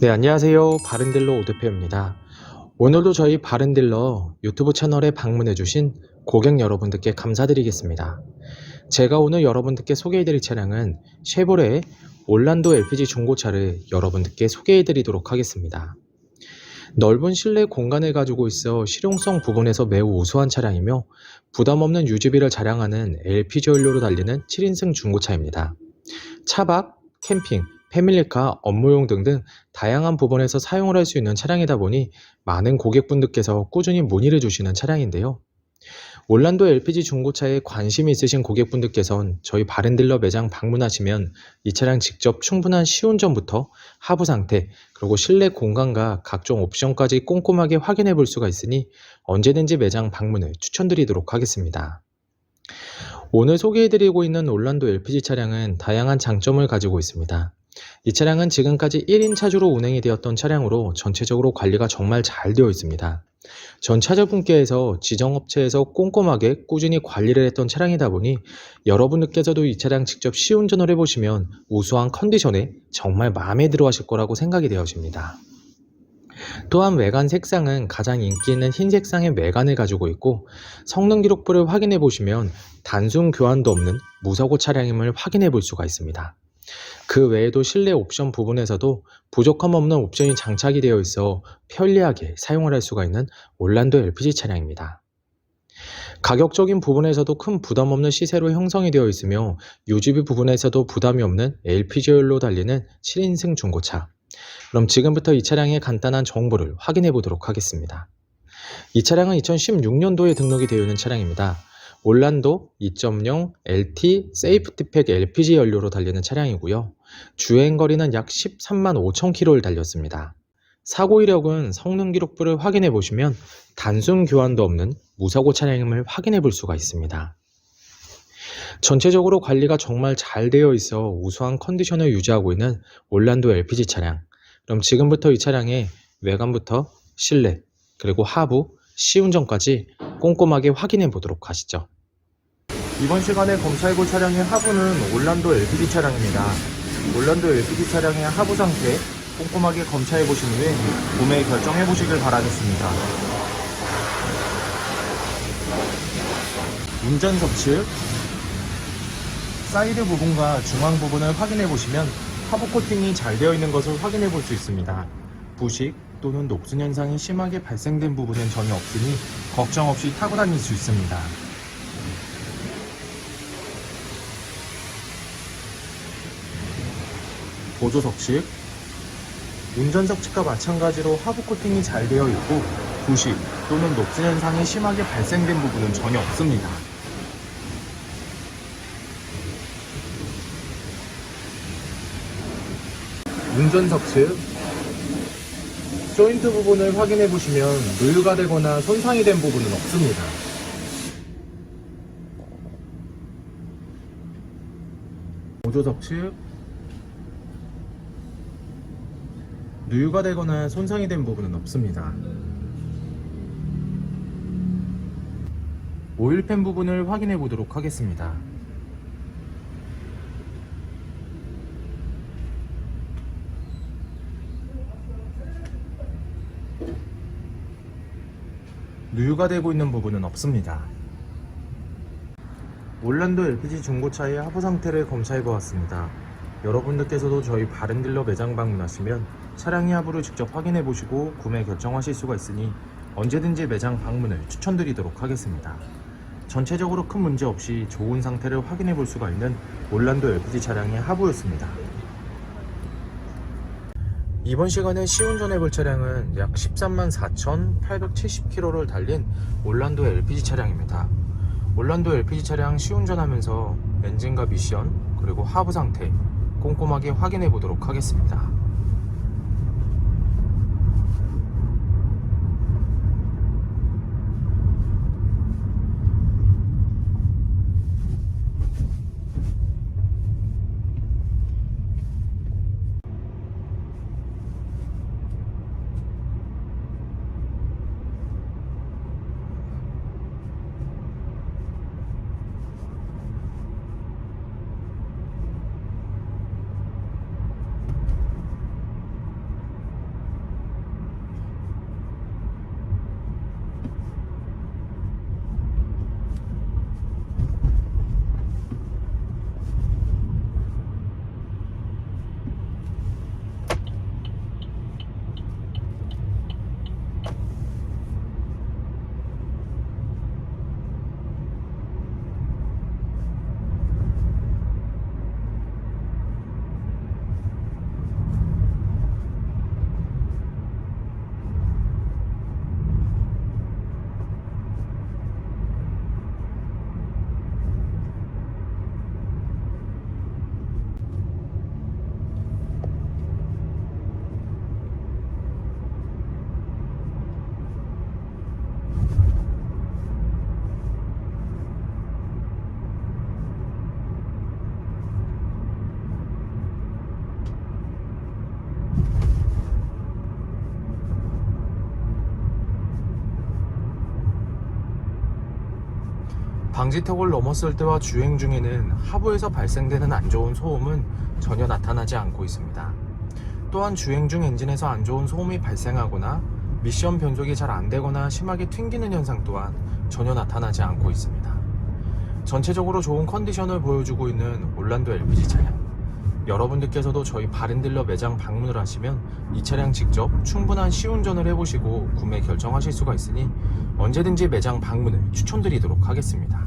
네, 안녕하세요. 바른딜러 오드페입니다. 오늘도 저희 바른딜러 유튜브 채널에 방문해주신 고객 여러분들께 감사드리겠습니다. 제가 오늘 여러분들께 소개해드릴 차량은 쉐보레의 올란도 LPG 중고차를 여러분들께 소개해드리도록 하겠습니다. 넓은 실내 공간을 가지고 있어 실용성 부분에서 매우 우수한 차량이며 부담 없는 유지비를 자랑하는 LPG 연료로 달리는 7인승 중고차입니다. 차박, 캠핑, 패밀리카, 업무용 등등 다양한 부분에서 사용을 할 수 있는 차량이다 보니 많은 고객분들께서 꾸준히 문의를 주시는 차량인데요. 올란도 LPG 중고차에 관심이 있으신 고객분들께선 저희 바른딜러 매장 방문하시면 이 차량 직접 충분한 시운전부터 하부 상태 그리고 실내 공간과 각종 옵션까지 꼼꼼하게 확인해 볼 수가 있으니 언제든지 매장 방문을 추천드리도록 하겠습니다. 오늘 소개해드리고 있는 올란도 LPG 차량은 다양한 장점을 가지고 있습니다. 이 차량은 지금까지 1인 차주로 운행이 되었던 차량으로 전체적으로 관리가 정말 잘 되어 있습니다. 전 차주분께서 지정업체에서 꼼꼼하게 꾸준히 관리를 했던 차량이다 보니 여러분들께서도 이 차량 직접 시운전을 해보시면 우수한 컨디션에 정말 마음에 들어 하실 거라고 생각이 되어집니다. 또한 외관 색상은 가장 인기 있는 흰 색상의 외관을 가지고 있고 성능 기록부를 확인해 보시면 단순 교환도 없는 무사고 차량임을 확인해 볼 수가 있습니다. 그 외에도 실내 옵션 부분에서도 부족함 없는 옵션이 장착이 되어 있어 편리하게 사용을 할 수가 있는 올란도 LPG 차량입니다. 가격적인 부분에서도 큰 부담 없는 시세로 형성이 되어 있으며 유지비 부분에서도 부담이 없는 LPG열로 달리는 7인승 중고차. 그럼 지금부터 이 차량의 간단한 정보를 확인해 보도록 하겠습니다. 이 차량은 2016년도에 등록이 되어 있는 차량입니다. 올란도 2.0 LT 세이프티팩 LPG 연료로 달리는 차량이고요. 주행 거리는 약 13만 5천 킬로를 달렸습니다. 사고 이력은 성능 기록부를 확인해 보시면 단순 교환도 없는 무사고 차량임을 확인해 볼 수가 있습니다. 전체적으로 관리가 정말 잘 되어 있어 우수한 컨디션을 유지하고 있는 올란도 LPG 차량. 그럼 지금부터 이 차량의 외관부터 실내, 그리고 하부, 시운전까지 꼼꼼하게 확인해 보도록 하시죠. 이번 시간에 검사해볼 차량의 하부는 올란도 LPG 차량입니다. 올란도 LPG 차량의 하부 상태 꼼꼼하게 검사해보신 후에 구매 결정해 보시길 바라겠습니다. 운전석 측 사이드 부분과 중앙 부분을 확인해 보시면 하부 코팅이 잘 되어 있는 것을 확인해 볼 수 있습니다. 부식 또는 녹슨 현상이 심하게 발생된 부분은 전혀 없으니 걱정 없이 타고 다닐 수 있습니다. 보조석 측 운전석 측과 마찬가지로 하부 코팅이 잘 되어 있고 부식 또는 녹슨 현상이 심하게 발생된 부분은 전혀 없습니다. 운전석 측 조인트 부분을 확인해 보시면 누유가 되거나 손상이 된 부분은 없습니다. 보조석 측 누유가 되거나 손상이 된 부분은 없습니다. 오일팬 부분을 확인해 보도록 하겠습니다. 누유가 되고 있는 부분은 없습니다. 올란도 LPG 중고차의 하부 상태를 검사해 보았습니다. 여러분들께서도 저희 바른딜러 매장 방문하시면 차량의 하부를 직접 확인해 보시고 구매 결정하실 수가 있으니 언제든지 매장 방문을 추천드리도록 하겠습니다. 전체적으로 큰 문제 없이 좋은 상태를 확인해 볼 수가 있는 올란도 LPG 차량의 하부였습니다. 이번 시간에 시운전 해 볼 차량은 약 13만 4,870km를 달린 올란도 LPG 차량입니다. 올란도 LPG 차량 시운전하면서 엔진과 미션 그리고 하부 상태 꼼꼼하게 확인해 보도록 하겠습니다. 방지턱을 넘었을 때와 주행 중에는 하부에서 발생되는 안 좋은 소음은 전혀 나타나지 않고 있습니다. 또한 주행 중 엔진에서 안 좋은 소음이 발생하거나 미션 변속이 잘 안 되거나 심하게 튕기는 현상 또한 전혀 나타나지 않고 있습니다. 전체적으로 좋은 컨디션을 보여주고 있는 올란도 LPG 차량. 여러분들께서도 저희 바른딜러 매장 방문을 하시면 이 차량 직접 충분한 시운전을 해보시고 구매 결정하실 수가 있으니 언제든지 매장 방문을 추천드리도록 하겠습니다.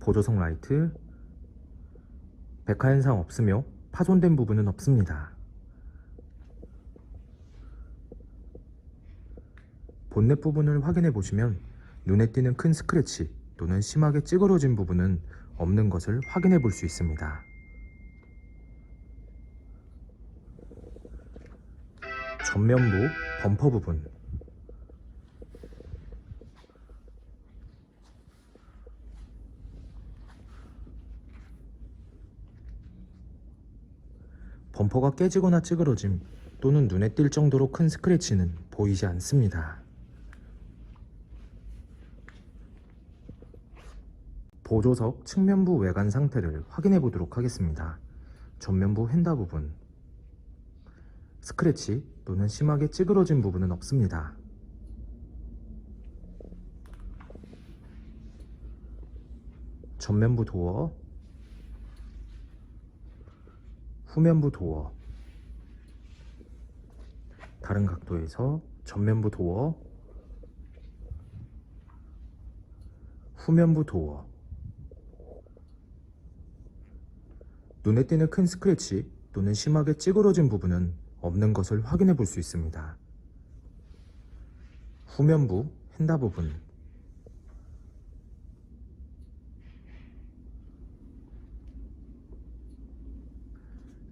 보조석 라이트 백화 현상 없으며 파손된 부분은 없습니다. 본넷 부분을 확인해 보시면 눈에 띄는 큰 스크래치 또는 심하게 찌그러진 부분은 없는 것을 확인해 볼 수 있습니다. 전면부 범퍼 부분 범퍼가 깨지거나 찌그러짐 또는 눈에 띌 정도로 큰 스크래치는 보이지 않습니다. 보조석 측면부 외관 상태를 확인해 보도록 하겠습니다. 전면부 휀다 부분 스크래치 또는 심하게 찌그러진 부분은 없습니다. 전면부 도어, 후면부 도어, 다른 각도에서 전면부 도어, 후면부 도어, 눈에 띄는 큰 스크래치 또는 심하게 찌그러진 부분은 없는 것을 확인해 볼 수 있습니다. 후면부 핸다 부분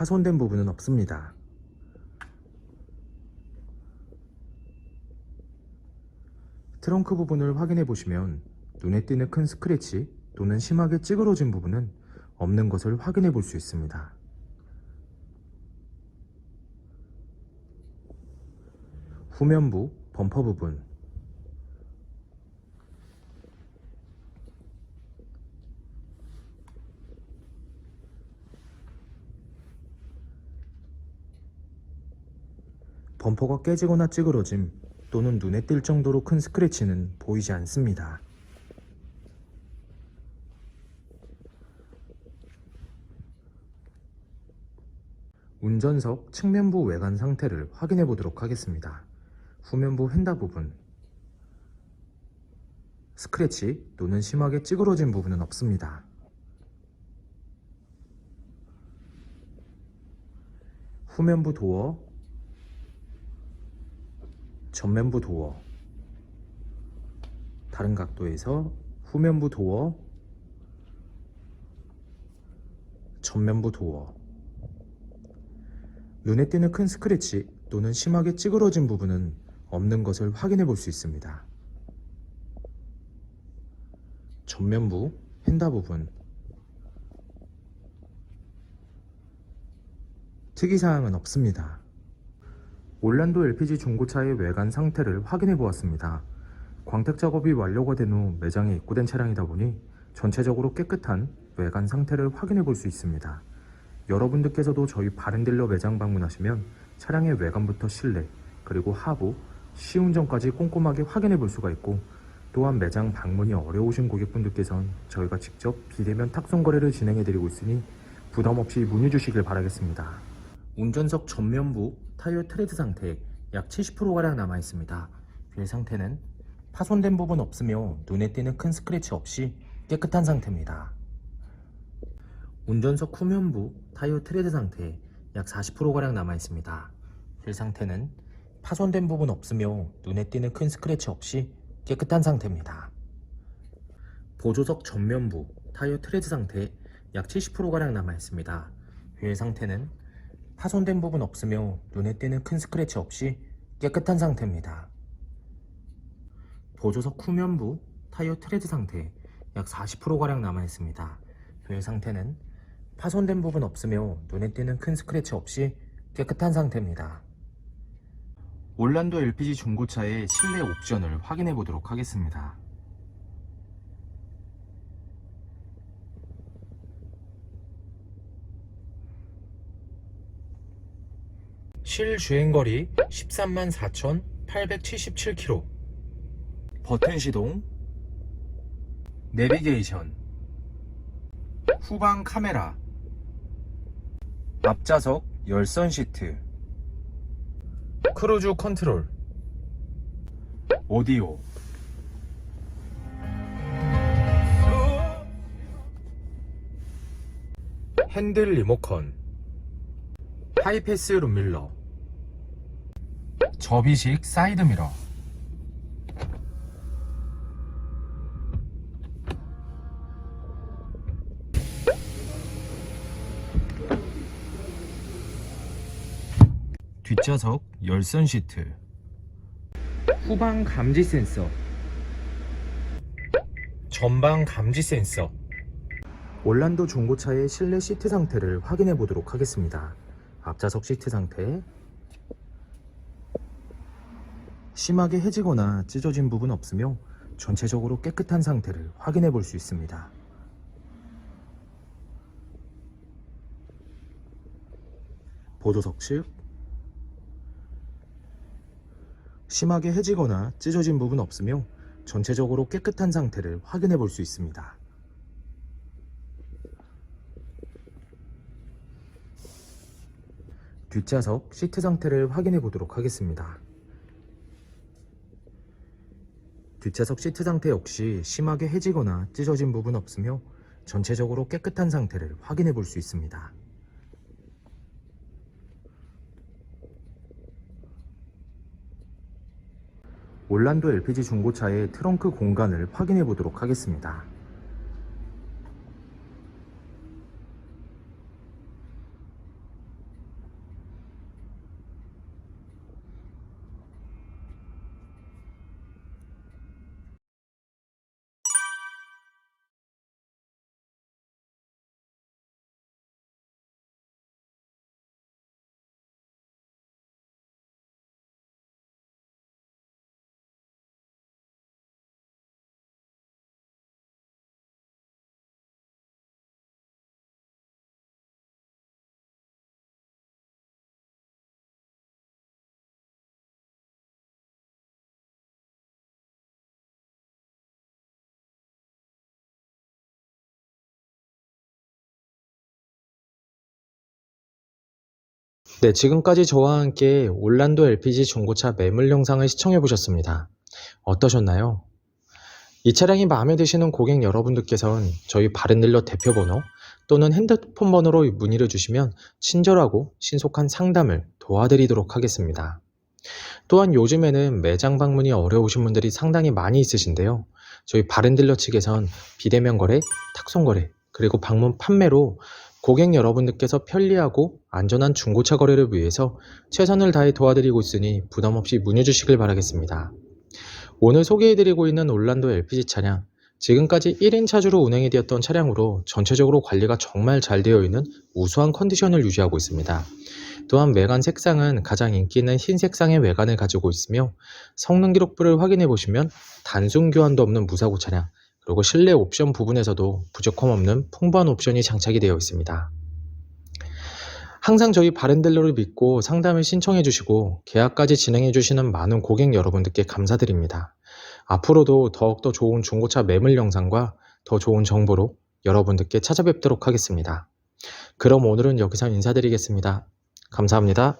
파손된 부분은 없습니다. 트렁크 부분을 확인해 보시면 눈에 띄는 큰 스크래치 또는 심하게 찌그러진 부분은 없는 것을 확인해 볼 수 있습니다. 후면부 범퍼 부분 범퍼가 깨지거나 찌그러짐 또는 눈에 띌 정도로 큰 스크래치는 보이지 않습니다. 운전석 측면부 외관 상태를 확인해 보도록 하겠습니다. 후면부 휀다 부분 스크래치 또는 심하게 찌그러진 부분은 없습니다. 후면부 도어 전면부 도어 다른 각도에서 후면부 도어 전면부 도어 눈에 띄는 큰 스크래치 또는 심하게 찌그러진 부분은 없는 것을 확인해 볼 수 있습니다. 전면부, 휀다 부분 특이사항은 없습니다. 올란도 LPG 중고차의 외관 상태를 확인해 보았습니다. 광택 작업이 완료가 된 후 매장에 입고된 차량이다 보니 전체적으로 깨끗한 외관 상태를 확인해 볼 수 있습니다. 여러분들께서도 저희 바른딜러 매장 방문하시면 차량의 외관부터 실내 그리고 하부, 시운전까지 꼼꼼하게 확인해 볼 수가 있고 또한 매장 방문이 어려우신 고객분들께선 저희가 직접 비대면 탁송 거래를 진행해 드리고 있으니 부담 없이 문의 주시길 바라겠습니다. 운전석 전면부 타이어 트레드 상태 약 70%가량 남아 있습니다. 휠 상태는 파손된 부분 없으며 눈에 띄는 큰 스크래치 없이 깨끗한 상태입니다. 운전석 후면부 타이어 트레드 상태 약 40%가량 남아 있습니다. 휠 상태는 파손된 부분 없으며 눈에 띄는 큰 스크래치 없이 깨끗한 상태입니다. 보조석 전면부 타이어 트레드 상태 약 70%가량 남아 있습니다. 휠 상태는 파손된 부분 없으며 눈에 띄는 큰 스크래치 없이 깨끗한 상태입니다. 보조석 후면부 타이어 트레드 상태 약 40%가량 남아 있습니다. 휠 상태는 파손된 부분 없으며 눈에 띄는 큰 스크래치 없이 깨끗한 상태입니다. 올란도 LPG 중고차의 실내 옵션을 확인해 보도록 하겠습니다. 실주행거리 13만 4,877km 버튼 시동. 내비게이션. 후방 카메라. 앞좌석 열선 시트. 크루즈 컨트롤. 오디오. 핸들 리모컨. 하이패스 룸밀러 접이식 사이드미러. 뒷좌석 열선 시트. 후방 감지 센서. 전방 감지 센서. 올란도 중고차의 실내 시트 상태를 확인해 보도록 하겠습니다. 앞좌석 시트 상태 심하게 해지거나 찢어진 부분 없으며 전체적으로 깨끗한 상태를 확인해 볼 수 있습니다. 보조석 측 심하게 해지거나 찢어진 부분 없으며 전체적으로 깨끗한 상태를 확인해 볼 수 있습니다. 뒷좌석 시트 상태를 확인해 보도록 하겠습니다. 뒷좌석 시트 상태 역시 심하게 해지거나 찢어진 부분 없으며 전체적으로 깨끗한 상태를 확인해 볼 수 있습니다. 올란도 LPG 중고차의 트렁크 공간을 확인해 보도록 하겠습니다. 네, 지금까지 저와 함께 올란도 LPG 중고차 매물 영상을 시청해 보셨습니다. 어떠셨나요? 이 차량이 마음에 드시는 고객 여러분들께서는 저희 바른딜러 대표번호 또는 핸드폰 번호로 문의를 주시면 친절하고 신속한 상담을 도와드리도록 하겠습니다. 또한 요즘에는 매장 방문이 어려우신 분들이 상당히 많이 있으신데요. 저희 바른딜러 측에선 비대면 거래, 탁송 거래, 그리고 방문 판매로 고객 여러분들께서 편리하고 안전한 중고차 거래를 위해서 최선을 다해 도와드리고 있으니 부담 없이 문의 주시길 바라겠습니다. 오늘 소개해드리고 있는 올란도 LPG 차량, 지금까지 1인 차주로 운행이 되었던 차량으로 전체적으로 관리가 정말 잘 되어 있는 우수한 컨디션을 유지하고 있습니다. 또한 외관 색상은 가장 인기 있는 흰 색상의 외관을 가지고 있으며 성능 기록부를 확인해 보시면 단순 교환도 없는 무사고 차량, 그리고 실내 옵션 부분에서도 부족함 없는 풍부한 옵션이 장착이 되어 있습니다. 항상 저희 바렌델로를 믿고 상담을 신청해 주시고 계약까지 진행해 주시는 많은 고객 여러분들께 감사드립니다. 앞으로도 더욱더 좋은 중고차 매물 영상과 더 좋은 정보로 여러분들께 찾아뵙도록 하겠습니다. 그럼 오늘은 여기서 인사드리겠습니다. 감사합니다.